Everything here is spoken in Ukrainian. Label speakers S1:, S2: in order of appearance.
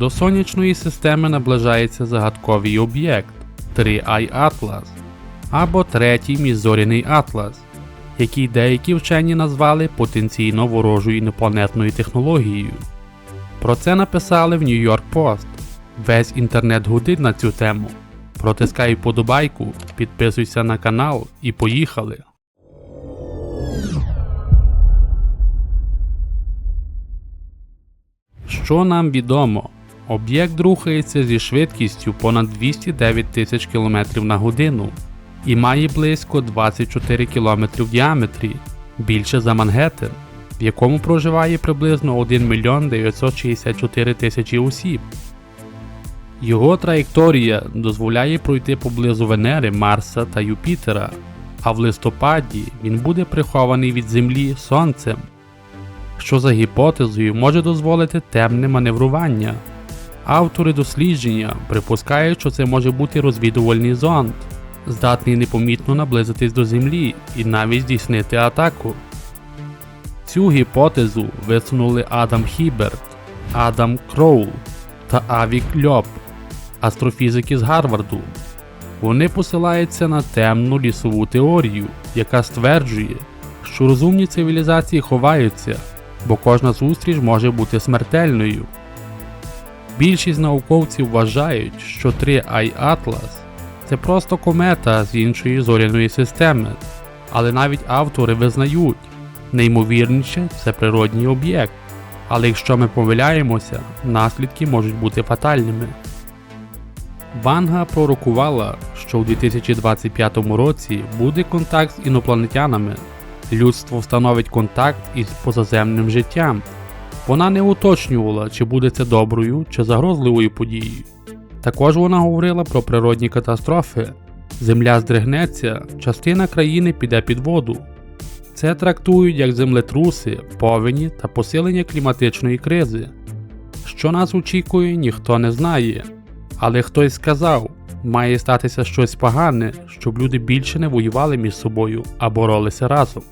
S1: До сонячної системи наближається загадковий об'єкт 3i Atlas або третій міжзоряний Атлас, який деякі вчені назвали потенційно ворожою інопланетною технологією. Про це написали в York Post. Весь інтернет гудить на цю тему. Протискай вподобайку, підписуйся на канал і поїхали. Що нам відомо? Об'єкт рухається зі швидкістю понад 209 тисяч км на годину і має близько 24 км в діаметрі, більше за Мангеттен, в якому проживає приблизно 1 мільйон 964 тисячі осіб. Його траєкторія дозволяє пройти поблизу Венери, Марса та Юпітера, а в листопаді він буде прихований від Землі Сонцем, що за гіпотезою може дозволити темне маневрування. Автори дослідження припускають, що це може бути розвідувальний зонд, здатний непомітно наблизитись до Землі і навіть здійснити атаку. Цю гіпотезу висунули Адам Хіберт, Адам Кроул та Авік Льоп, астрофізики з Гарварду. Вони посилаються на темну лісову теорію, яка стверджує, що розумні цивілізації ховаються, бо кожна зустріч може бути смертельною. Більшість науковців вважають, що 3i Atlas це просто комета з іншої зоряної системи, але навіть автори визнають, неймовірніше це природній об'єкт. Але якщо ми помиляємося, наслідки можуть бути фатальними. Ванга пророкувала, що у 2025 році буде контакт з інопланетянами. Людство встановить контакт із позаземним життям. Вона не уточнювала, чи буде це доброю чи загрозливою подією. Також вона говорила про природні катастрофи. Земля здригнеться, частина країни піде під воду. Це трактують як землетруси, повені та посилення кліматичної кризи. Що нас очікує, ніхто не знає. Але хтось сказав, має статися щось погане, щоб люди більше не воювали між собою, а боролися разом.